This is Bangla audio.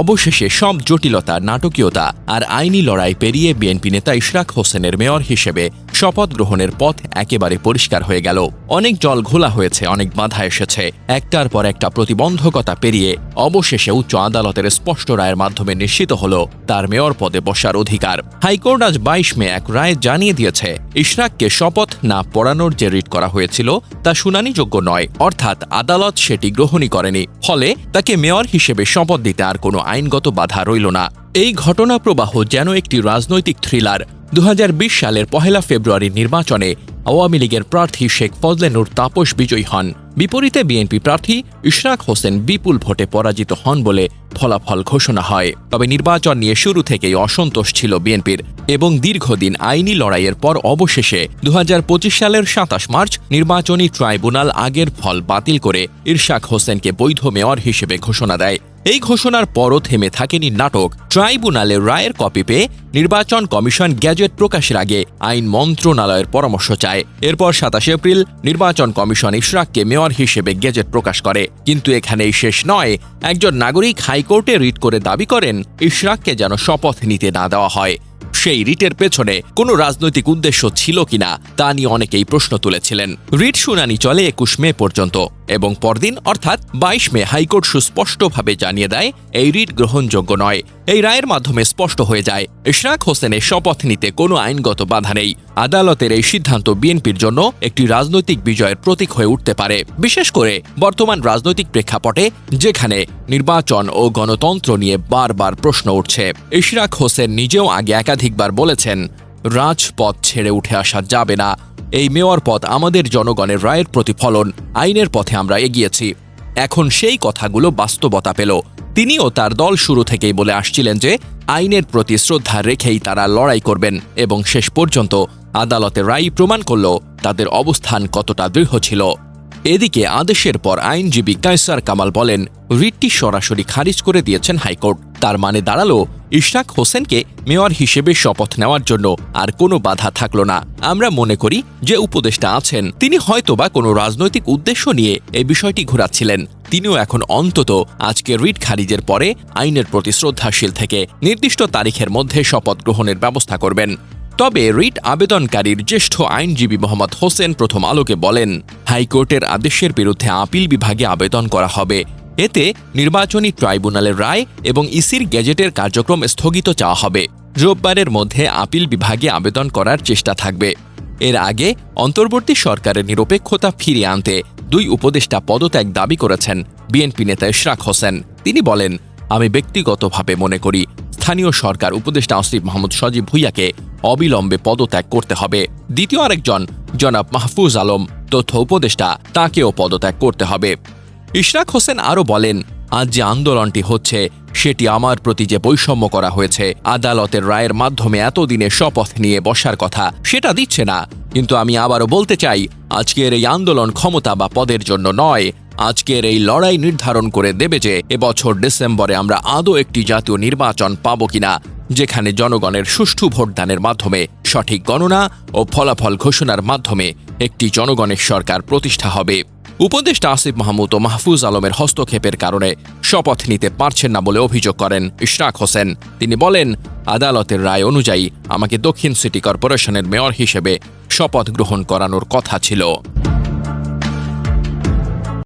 অবশেষে সব জটিলতা, নাটকীয়তা আর আইনি লড়াই পেরিয়ে বিএনপি নেতা ইশরাক হোসেনের মেয়র হিসেবে শপথ গ্রহণের পথ একেবারে পরিষ্কার হয়ে গেল। অনেক জল ঘোলা হয়েছে, অনেক বাধা এসেছে। একটার পর একটা প্রতিবন্ধকতা পেরিয়ে অবশেষে উচ্চ আদালতের স্পষ্ট রায়ের মাধ্যমে নিশ্চিত হল তার মেয়র পদে বসার অধিকার। হাইকোর্ট আজ বাইশ মে এক রায় জানিয়ে দিয়েছে, ইশরাককে শপথ না পড়ানোর যে রিট করা হয়েছিল তা শুনানিযোগ্য নয়, অর্থাৎ আদালত সেটি গ্রহণই করেনি। ফলে তাকে মেয়র হিসেবে শপথ দিতে আর কোনো আইনগত বাধা রইল না। এই ঘটনা প্রবাহ যেন একটি রাজনৈতিক থ্রিলার। দু হাজার বিশ সালের পহেলা ফেব্রুয়ারির নির্বাচনে আওয়ামী লীগের প্রার্থী শেখ ফজলেনুর তাপস বিজয়ী হন। বিপরীতে বিএনপি প্রার্থী ইশরাক হোসেন বিপুল ভোটে পরাজিত হন বলে ফলাফল ঘোষণা হয়। তবে নির্বাচন নিয়ে শুরু থেকেই অসন্তোষ ছিল বিএনপির এবং দীর্ঘদিন আইনি লড়াইয়ের পর অবশেষে দুহাজার পঁচিশ সালের সাতাশ মার্চ নির্বাচনী ট্রাইব্যুনাল আগের ফল বাতিল করে ইরশাক হোসেনকে বৈধ মেয়র হিসেবে ঘোষণা দেয়। এই ঘোষণার পরও থেমে থাকেনি নাটক। ট্রাইব্যুনালের রায়ের কপি পেয়ে নির্বাচন কমিশন গ্যাজেট প্রকাশের আগে আইন মন্ত্রণালয়ের পরামর্শ চায়। এরপর সাতাশে এপ্রিল নির্বাচন কমিশন ইশরাককে মেয়র হিসেবে গেজেট প্রকাশ করে। কিন্তু এখানেই শেষ নয়, একজন নাগরিক হাইকোর্টে রিট করে দাবি করেন ইশরাককে যেন শপথ নিতে না দেওয়া হয়। সেই রিটের পেছনে কোনো রাজনৈতিক উদ্দেশ্য ছিল কিনা তা নিয়ে অনেকেই প্রশ্ন তুলেছিলেন। রিট শুনানি চলে একুশ মে পর্যন্ত। এবং পরদিন, অর্থাৎ বাইশ মে, হাইকোর্ট সুস্পষ্টভাবে জানিয়ে দেয়, এই রিট গ্রহণযোগ্য নয়। এই রায়ের মাধ্যমে স্পষ্ট হয়ে যায়, ইশরাক হোসেনের শপথ নিতে কোনো আইনগত বাধা নেই। আদালতের এই সিদ্ধান্ত বিএনপির জন্য একটি রাজনৈতিক বিজয়ের প্রতীক হয়ে উঠতে পারে। বিশেষ করে বর্তমান রাজনৈতিক প্রেক্ষাপটে, যেখানে নির্বাচন ও গণতন্ত্র নিয়ে বারবার প্রশ্ন উঠছে। ইশরাক হোসেন নিজেও আগে একাধিকবার বলেছেন, রাজপথ ছেড়ে উঠে আসা যাবে না। এই মেয়র পদ আমাদের জনগণের রায়ের প্রতিফলন, আইনের পথে আমরা এগিয়েছি। এখন সেই কথাগুলো বাস্তবতা পেল। তিনিও তার দল শুরু থেকেই বলে আসছিলেন যে, আইনের প্রতি শ্রদ্ধা রেখেই তারা লড়াই করবেন এবং শেষ পর্যন্ত আদালতের রায় প্রমাণ করল তাদের অবস্থান কতটা দৃঢ় ছিল। এদিকে আদেশের পর আইনজীবী কায়সার কামাল বলেন, রিটটি সরাসরি খারিজ করে দিয়েছেন হাইকোর্ট। তার মানে দাঁড়াল ইশরাক হোসেনকে মেয়র হিসেবে শপথ নেওয়ার জন্য আর কোনো বাধা থাকল না। আমরা মনে করি যে উপদেষ্টা আছেন। তিনি হয়তোবা কোনো রাজনৈতিক উদ্দেশ্য নিয়ে এই বিষয়টি ঘোরাচ্ছিলেন। তিনিও এখন অন্তত আজকে রিট খারিজের পরে আইনের প্রতি শ্রদ্ধাশীল থেকে নির্দিষ্ট তারিখের মধ্যে শপথ গ্রহণের ব্যবস্থা করবেন। তবে রিট আবেদনকারীর জ্যেষ্ঠ আইনজীবী মোহাম্মদ হোসেন প্রথম আলোকে বলেন, হাইকোর্টের আদেশের বিরুদ্ধে আপিল বিভাগে আবেদন করা হবে। এতে নির্বাচনী ট্রাইব্যুনালের রায় এবং ইসির গেজেটের কার্যক্রম স্থগিত চাওয়া হবে। রোববারের মধ্যে আপিল বিভাগে আবেদন করার চেষ্টা থাকবে। এর আগে অন্তর্বর্তী সরকারের নিরপেক্ষতা ফিরিয়ে আনতে দুই উপদেষ্টা পদত্যাগ দাবি করেছেন বিএনপি নেতা ইশরাক হোসেন। তিনি বলেন, আমি ব্যক্তিগতভাবে মনে করি স্থানীয় সরকার উপদেষ্টা আসিফ মাহমুদ সজীব ভুইয়াকে অবিলম্বে পদত্যাগ করতে হবে। দ্বিতীয় আরেকজন জনাব মাহফুজ আলম, তথ্য উপদেষ্টা, তাকেও পদত্যাগ করতে হবে। ইশরাক হোসেন আরও বলেন, আজ যে আন্দোলনটি হচ্ছে, সেটি আমার প্রতি যে বৈষম্য করা হয়েছে, আদালতের রায়ের মাধ্যমে এতদিনে শপথ নিয়ে বসার কথা, সেটা দিচ্ছে না। কিন্তু আমি আবারও বলতে চাই, আজকের এই আন্দোলন ক্ষমতা বা পদের জন্য নয়। আজকের এই লড়াই নির্ধারণ করে দেবে যে, এবছর ডিসেম্বরে আমরা আদৌ একটি জাতীয় নির্বাচন পাব কিনা, যেখানে জনগণের সুষ্ঠু ভোটদানের মাধ্যমে সঠিক গণনা ও ফলাফল ঘোষণার মাধ্যমে একটি জনগণের সরকার প্রতিষ্ঠা হবে। উপদেষ্টা আসিফ মাহমুদ ও মাহফুজ আলমের হস্তক্ষেপের কারণে শপথ নিতে পারছেন না বলে অভিযোগ করেন ইশরাক হোসেন। তিনি বলেন, আদালতের রায় অনুযায়ী আমাকে দক্ষিণ সিটি কর্পোরেশনের মেয়র হিসেবে শপথ গ্রহণ করানোর কথা ছিল।